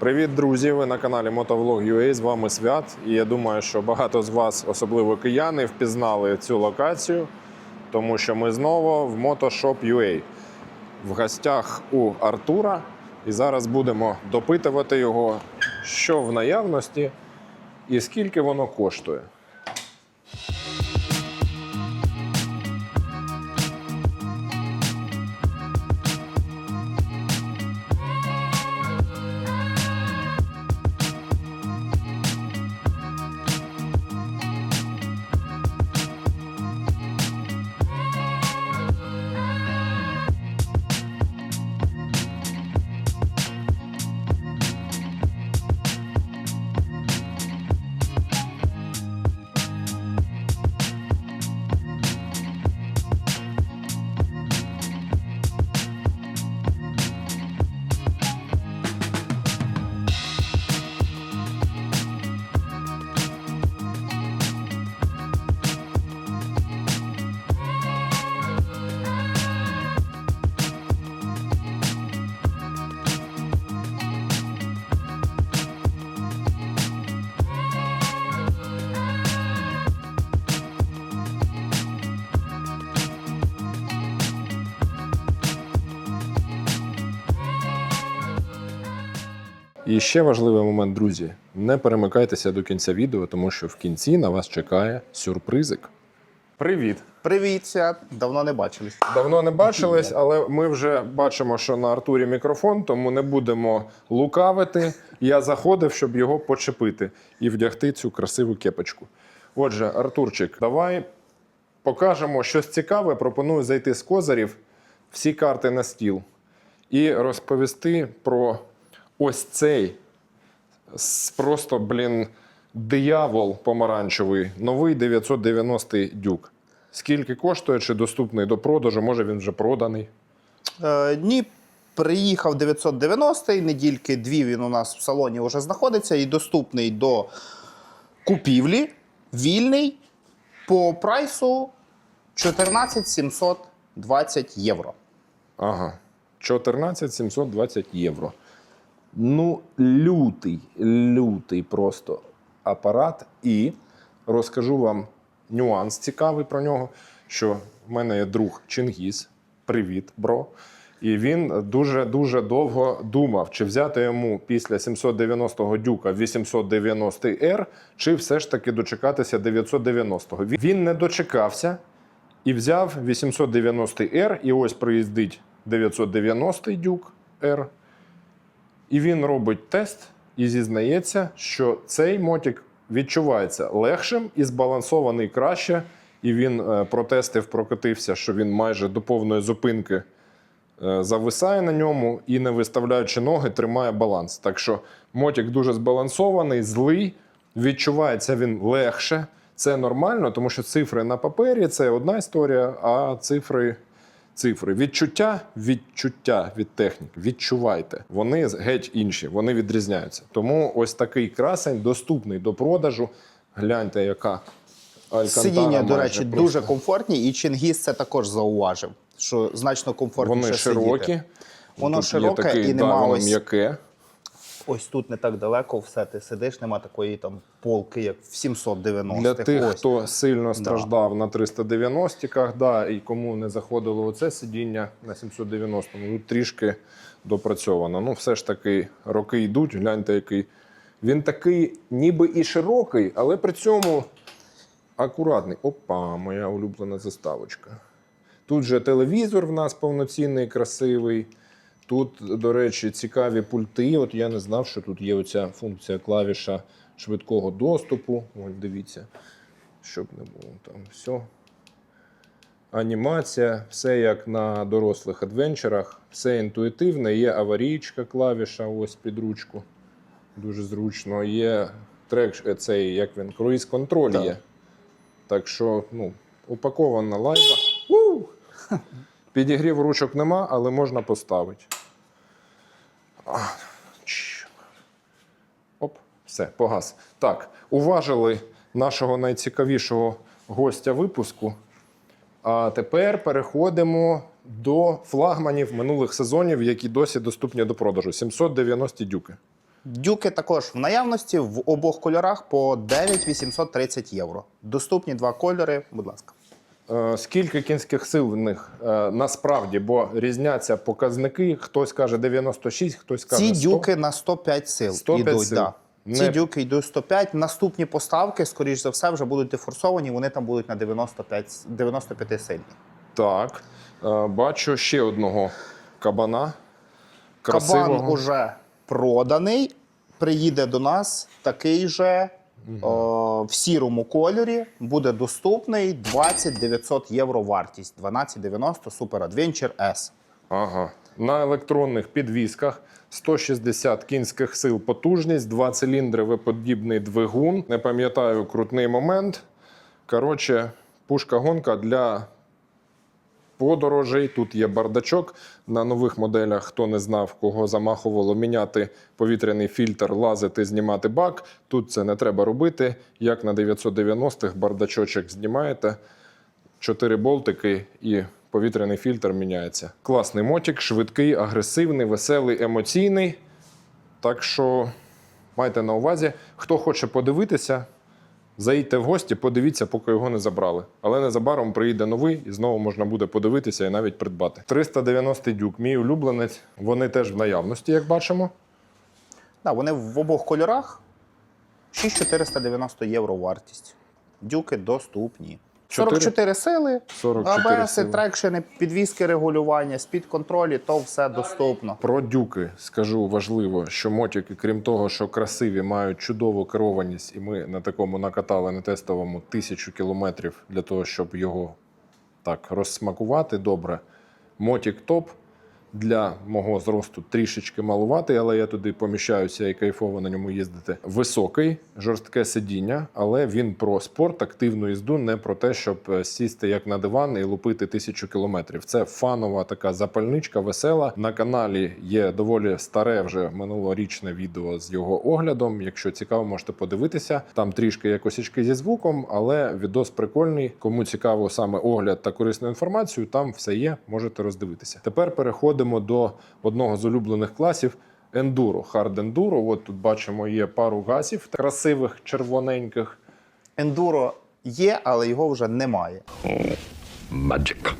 Привіт, друзі! Ви на каналі Motovlog.ua, З вами Свят. І я думаю, що багато з вас, особливо кияни, впізнали цю локацію, тому що ми знову в Motoshop.ua в гостях у Артура. І зараз будемо допитувати його, що в наявності і скільки воно коштує. І ще важливий момент, друзі: не перемикайтеся до кінця відео, тому що в кінці на вас чекає сюрпризик. Привіт! Привіт, Давно не бачились. Давно не бачились, але ми вже бачимо, що на Артурі мікрофон, тому не будемо лукавити. Я заходив, щоб його почепити і вдягти цю красиву кепочку. Отже, Артурчик, давай покажемо щось цікаве. Пропоную зайти з козарів, всі карти на стіл і розповісти про ось цей просто, блін, диявол помаранчевий, новий 990 дюк. Скільки коштує, чи доступний до продажу? Може він вже проданий? Е, ні, приїхав 990-й, недільки дві він у нас в салоні вже знаходиться і доступний до купівлі, вільний по прайсу 14 720 євро. Ага. 14 720 євро. Ну, лютий, лютий просто апарат. І розкажу вам нюанс цікавий про нього, що в мене є друг Чингіз. Привіт, бро. І він дуже-дуже довго думав, чи взяти йому після 790-го дюка 890R, чи все ж таки дочекатися 990-го. Він- не дочекався і взяв 890R, і ось приїздить 990-й дюк R. І він робить тест і зізнається, що цей мотик відчувається легшим і збалансований краще. І він е, протестив, прокотився, що він майже до повної зупинки е, зависає на ньому і, не виставляючи ноги, тримає баланс. Так що мотик дуже збалансований, злий, відчувається він легше. Це нормально, тому що цифри на папері це одна історія, а цифри цифри. Відчуття, відчуття від технік. Відчувайте. Вони геть інші, вони відрізняються. Тому ось такий красень доступний до продажу. Гляньте, яка алькантара Сидіння, до речі, просто. дуже комфортні, і Чингіс це також зауважив, що значно комфортніше Вони сидіти. Воно Тут широке такий, і нема да, ось- м'яке. Ось тут не так далеко, все ти сидиш, нема такої там полки, як в 790-х. Для тих, Ось. хто сильно страждав на 390-ках, да, і кому не заходило оце сидіння на 790-му, ну, трішки допрацьовано. Ну, все ж таки, роки йдуть, гляньте, який. Він такий, ніби і широкий, але при цьому акуратний. Опа, моя улюблена заставочка. Тут же телевізор в нас повноцінний, красивий. Тут, до речі, цікаві пульти. От я не знав, що тут є оця функція клавіша швидкого доступу. Ось дивіться, щоб не було там все. Анімація, все як на дорослих адвенчерах, все інтуїтивне, є аварійка клавіша, ось під ручку. Дуже зручно. Є трек, е, цей, як він, круїз-контроль Так. є. Так що, ну, упакована лайба. Підігрів ручок нема, але можна поставити. Оп, все, погас. Так, уважили нашого найцікавішого гостя випуску. А тепер переходимо до флагманів минулих сезонів, які досі доступні до продажу. 790 дюки. Дюки також в наявності в обох кольорах по 9830 євро. Доступні два кольори, будь ласка. Е, Скільки кінських сил в них е, насправді, бо різняться показники. Хтось каже 96, хтось каже Ці дюки на 105 сил 105 йдуть. сил. Да. Ці Не- дюки йдуть 105. Наступні поставки, скоріш за все, вже будуть дефорсовані. Вони там будуть на 95, 95 сильні. Так. Е, Бачу ще одного кабана. Красивого. Кабан уже проданий. Приїде до нас такий же о, в сірому кольорі. Буде доступний 2900 євро вартість. 1290 Super Adventure S. Ага. На електронних підвісках 160 кінських сил потужність, два циліндри подібний двигун. Не пам'ятаю крутний момент. Коротше, пушка-гонка для подорожей. Тут є бардачок. На нових моделях, хто не знав, кого замахувало міняти повітряний фільтр, лазити, знімати бак. Тут це не треба робити. Як на 990-х бардачочок знімаєте. Чотири болтики і повітряний фільтр міняється. Класний мотик, швидкий, агресивний, веселий, емоційний. Так що майте на увазі, хто хоче подивитися, заїдьте в гості, подивіться, поки його не забрали. Але незабаром приїде новий і знову можна буде подивитися і навіть придбати. 390 дюк, мій улюбленець. Вони теж в наявності, як бачимо. Да, вони в обох кольорах 6490 євро вартість. Дюки доступні. Чотири? 44 сили, 44 АБС, сили. трекшени, підвіски регулювання, спід-контролі, то все доступно. Про дюки скажу важливо, що мотики, крім того, що красиві, мають чудову керованість, і ми на такому накатали на тестовому тисячу кілометрів для того, щоб його так розсмакувати добре. Мотік топ. Для мого зросту трішечки малуватий, але я туди поміщаюся і кайфово на ньому їздити. Високий, жорстке сидіння, але він про спорт, активну їзду, не про те, щоб е, сісти як на диван і лупити тисячу кілометрів. Це фанова така запальничка, весела. На каналі є доволі старе вже минулорічне відео з його оглядом. Якщо цікаво, можете подивитися. Там трішки є косячки зі звуком, але відос прикольний. Кому цікаво саме огляд та корисну інформацію, там все є, можете роздивитися. Тепер переходимо до одного з улюблених класів. Ендуро, хард ендуро. От тут бачимо, є пару газів красивих, червоненьких. Ендуро є, але його вже немає. Magic.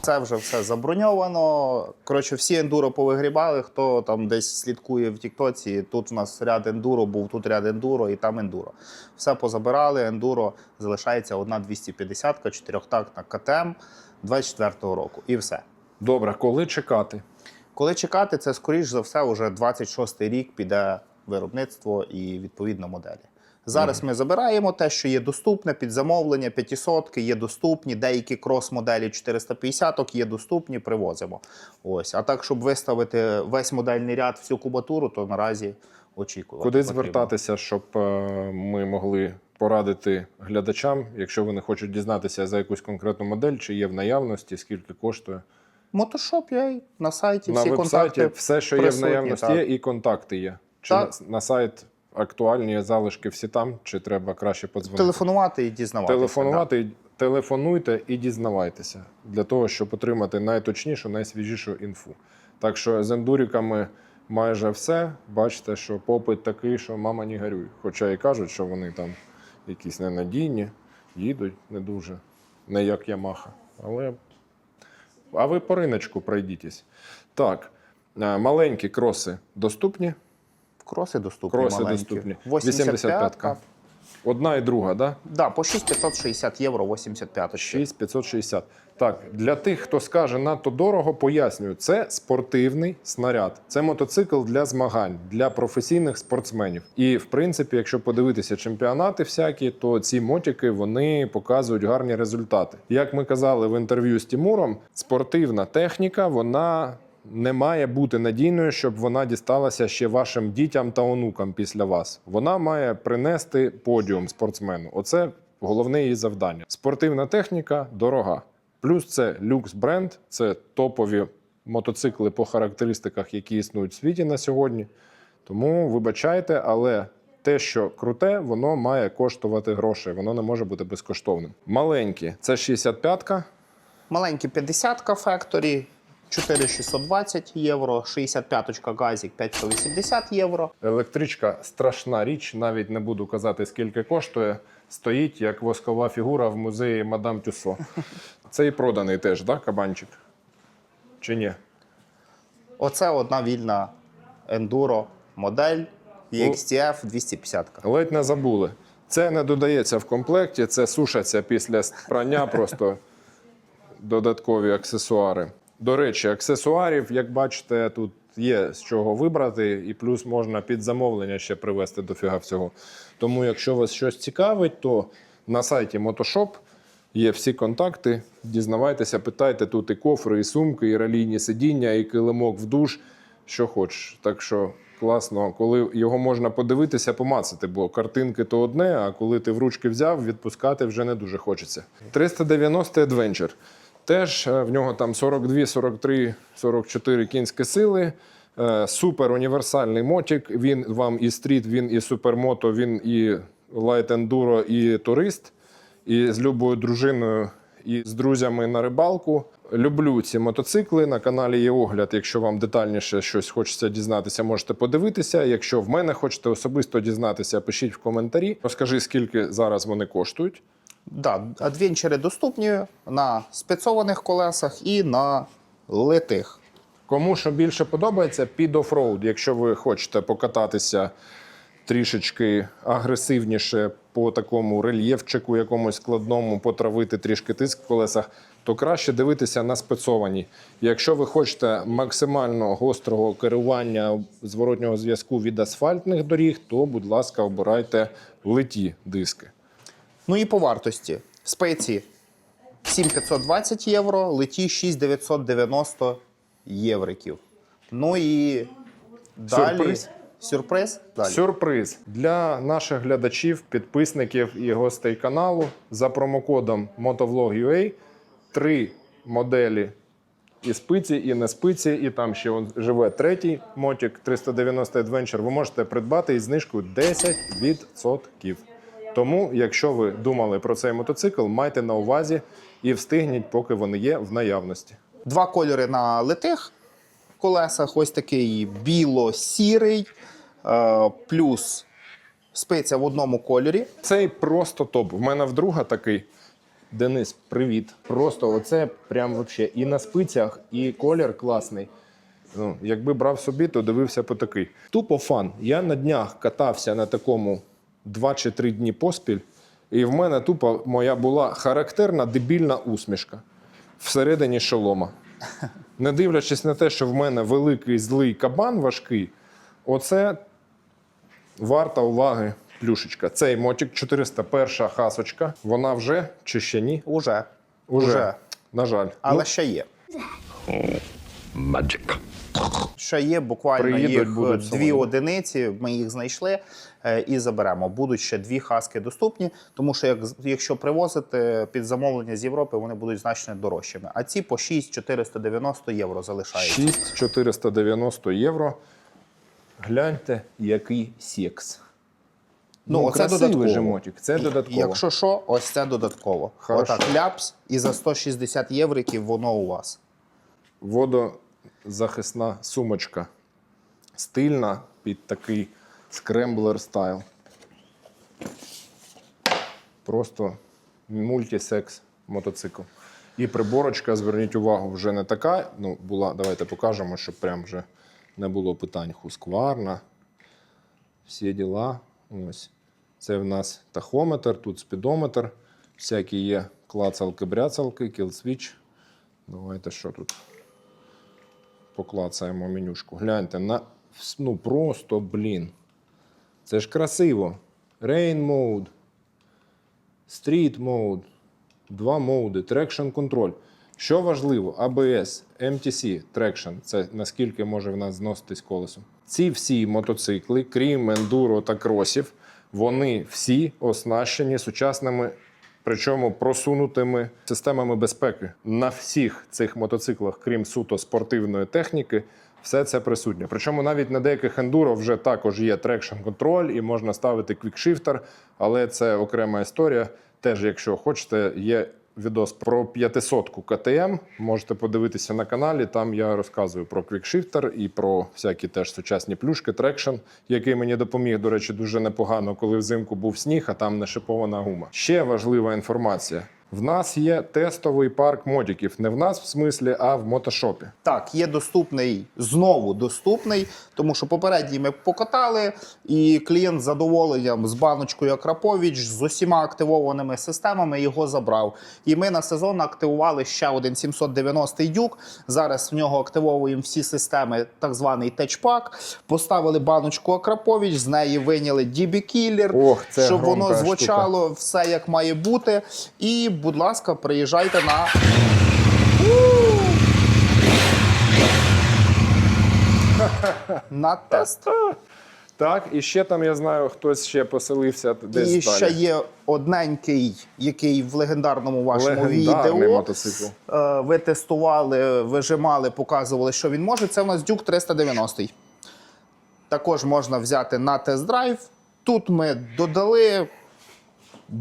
Це вже все заброньовано. Коротше, всі ендуро повигрібали. Хто там десь слідкує в Тіктоці, тут в нас ряд ендуро був, тут ряд ендуро і там ендуро. Все позабирали. Ендуро залишається одна 250-ка, чотирьохтактна КТМ 24-го року. І все. Добре, коли чекати? Коли чекати, це скоріш за все, уже 26-й рік піде виробництво і відповідно моделі. Зараз ми забираємо те, що є доступне під замовлення, 500 є доступні, деякі крос-моделі 450 є доступні, привозимо. Ось. А так, щоб виставити весь модельний ряд, всю кубатуру, то наразі очікувати. Куди потрібно. звертатися, щоб е, ми могли порадити глядачам, якщо вони хочуть дізнатися за якусь конкретну модель, чи є в наявності, скільки коштує? Мотошоп є на сайті, на всі веб-сайті контакти. все, що є в наявності, так. є, і контакти є. Чи на, Так. на сайт актуальні залишки всі там, чи треба краще подзвонити? Телефонувати і дізнаватися. Телефонувати, і- телефонуйте і дізнавайтеся для того, щоб отримати найточнішу, найсвіжішу інфу. Так що з ендуріками майже все. Бачите, що попит такий, що мама не горюй. Хоча і кажуть, що вони там якісь ненадійні, їдуть не дуже, не як Ямаха. Але а ви по риночку пройдітесь. Так, е, маленькі кроси доступні. Кроси доступні. Кроси маленькі. доступні. 85 85-ка. Одна і друга? Да? Да, по 6560 євро 85 6560. Так, для тих, хто скаже надто дорого, пояснюю, це спортивний снаряд. Це мотоцикл для змагань, для професійних спортсменів. І в принципі, якщо подивитися чемпіонати всякі, то ці мотики вони показують гарні результати. Як ми казали в інтерв'ю з Тімуром, спортивна техніка вона. Не має бути надійною, щоб вона дісталася ще вашим дітям та онукам після вас. Вона має принести подіум спортсмену. Оце головне її завдання. Спортивна техніка дорога. Плюс це люкс бренд, це топові мотоцикли по характеристиках, які існують в світі на сьогодні. Тому вибачайте, але те, що круте, воно має коштувати грошей, воно не може бути безкоштовним. Маленькі це 65-ка. Маленькі 50 Factory, 4620 євро, 65-ка газік 580 євро. Електричка страшна річ, навіть не буду казати, скільки коштує. Стоїть як воскова фігура в музеї Мадам Тюсо. Цей проданий теж, да, кабанчик? Чи ні? Оце одна вільна ендуро модель EXTF 250. Ледь не забули. Це не додається в комплекті, це сушаться після прання просто додаткові аксесуари. До речі, аксесуарів, як бачите, тут є з чого вибрати, і плюс можна під замовлення ще привезти дофіга всього. Тому, якщо вас щось цікавить, то на сайті Motoshop є всі контакти. Дізнавайтеся, питайте тут і кофри, і сумки, і ралійні сидіння, і килимок в душ, що хочеш. Так що класно, коли його можна подивитися, помацати, бо картинки то одне, а коли ти в ручки взяв, відпускати вже не дуже хочеться. 390 Adventure. Теж е, в нього там 42, 43, 44 кінські сили. Е, Супер універсальний мотик. Він вам і стріт, він і супермото, він і лайт ендуро, і турист. І з любою дружиною, і з друзями на рибалку. Люблю ці мотоцикли. На каналі є огляд. Якщо вам детальніше щось хочеться дізнатися, можете подивитися. Якщо в мене хочете особисто дізнатися, пишіть в коментарі. Розкажи, скільки зараз вони коштують. Да, адвенчери доступні на спецованих колесах і на литих. Кому що більше подобається, під офроуд. Якщо ви хочете покататися трішечки агресивніше по такому рельєфчику, якомусь складному, потравити трішки тиск в колесах, то краще дивитися на спецовані. Якщо ви хочете максимально гострого керування зворотнього зв'язку від асфальтних доріг, то, будь ласка, обирайте литі диски. Ну і по вартості. Спеці 7520 євро, леті 6990 євриків. Ну і далі. Сюрприз. Сюрприз? Далі. Сюрприз для наших глядачів, підписників і гостей каналу за промокодом MotoVlog.ua три моделі і спиці, і не спиці, і там ще он живе третій мотик 390 Adventure. Ви можете придбати із знижкою 10%. Тому, якщо ви думали про цей мотоцикл, майте на увазі і встигніть, поки вони є в наявності. Два кольори на литих колесах. Ось такий біло-сірий, е, плюс спеця в одному кольорі. Цей просто топ. В мене вдруга такий. Денис, привіт. Просто оце прям вообще і на спицях, і колір класний. Ну, якби брав собі, то дивився по такий. Тупо фан. Я на днях катався на такому 2 чи 3 дні поспіль, і в мене тупо моя була характерна дебільна усмішка всередині шолома. Не дивлячись на те, що в мене великий злий кабан важкий, оце Варта уваги плюшечка. Цей мотик 401 хасочка. Вона вже чи ще ні? Уже. Уже. Уже. На жаль. Але Ну, ще є. Magic. Ще є буквально Приїдуть, їх будуть дві салони. одиниці. Ми їх знайшли е, і заберемо. Будуть ще дві хаски доступні, тому що як, якщо привозити під замовлення з Європи, вони будуть значно дорожчими. А ці по 6,490 євро залишаються. 6490 євро. Гляньте, який секс. Ну, оце красивий додатково. же. Це додатково. Якщо що, ось це додатково. Хорошо. Отак ляпс, і за 160 євриків воно у вас. Водозахисна сумочка. Стильна під такий скремблер стайл. Просто мультисекс мотоцикл. І приборочка, зверніть увагу, вже не така. Ну, була, давайте покажемо, щоб прям вже не було питань. Хускварна. Всі діла. Ось. Це в нас тахометр, тут спідометр. Всякі є клацалки, бряцалки, кілсвіч. Давайте що тут? Поклацаємо менюшку. Гляньте, на ну просто, блін. Це ж красиво. Rain Mode, Street Mode, два моди, Traction Control. Що важливо, ABS, MTC, Traction це наскільки може в нас зноситись колесом. Ці всі мотоцикли, крім ендуро та кросів, вони всі оснащені сучасними причому просунутими системами безпеки на всіх цих мотоциклах, крім суто спортивної техніки, все це присутнє. Причому навіть на деяких ендуро вже також є трекшн контроль і можна ставити квікшифтер, але це окрема історія. Теж, якщо хочете, є відос про 500-ку КТМ. Можете подивитися на каналі. Там я розказую про квікшифтер і про всякі теж сучасні плюшки, трекшн, який мені допоміг, до речі, дуже непогано, коли взимку був сніг, а там не шипована гума. Ще важлива інформація. В нас є тестовий парк модіків. Не в нас в смислі, а в мотошопі. Так, є доступний, знову доступний, тому що попередній ми покатали, і клієнт з задоволенням з баночкою Акрапович з усіма активованими системами його забрав. І ми на сезон активували ще один 790 дюк. Зараз в нього активовуємо всі системи, так званий течпак. Поставили баночку Акрапович, з неї виняли DB Killer, Ох, це щоб воно звучало все як має бути. І, будь ласка, приїжджайте на. На тест. Так, і ще там я знаю, хтось ще поселився десь І далі. ще є одненький, який в легендарному вашому Легендарний відео мотоцикл. е, ви тестували, вижимали, показували, що він може. Це у нас Duke 390. Також можна взяти на тест-драйв. Тут ми додали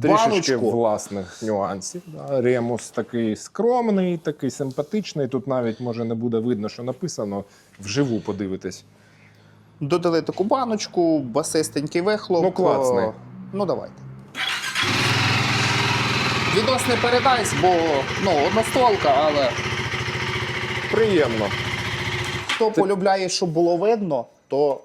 Трішечки баночку. власних нюансів. Да. Ремус такий скромний, такий симпатичний. Тут навіть може не буде видно, що написано. Вживу подивитись. Додали таку баночку, басистенький вихлоп. Ну, клацни. О, Ну, давайте. Відос не передасть, бо ну, одностволка, але Приємно. хто полюбляє, щоб було видно, то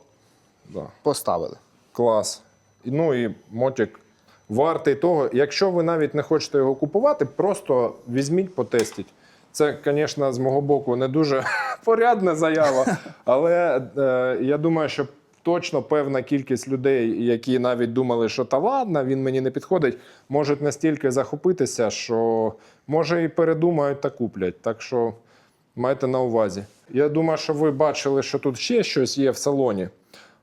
Да. поставили. Клас. І, Ну і мотик вартий того. Якщо ви навіть не хочете його купувати, просто візьміть, потестіть. Це, звісно, з мого боку не дуже порядна заява, але е, я думаю, що точно певна кількість людей, які навіть думали, що та ладно, він мені не підходить, можуть настільки захопитися, що може і передумають та куплять. Так що майте на увазі. Я думаю, що ви бачили, що тут ще щось є в салоні.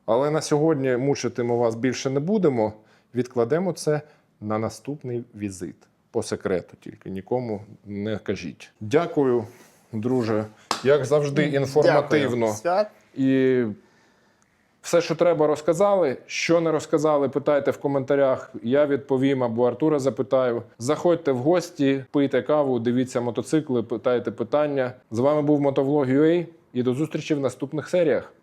Але на сьогодні мучити ми вас більше не будемо. Відкладемо це на наступний візит. По секрету тільки нікому не кажіть. Дякую, друже. Як завжди, інформативно. Дякую. І все, що треба, розказали. Що не розказали, питайте в коментарях. Я відповім або Артура запитаю. Заходьте в гості, пийте каву, дивіться мотоцикли, питайте питання. З вами був Мотовлог.ua і до зустрічі в наступних серіях.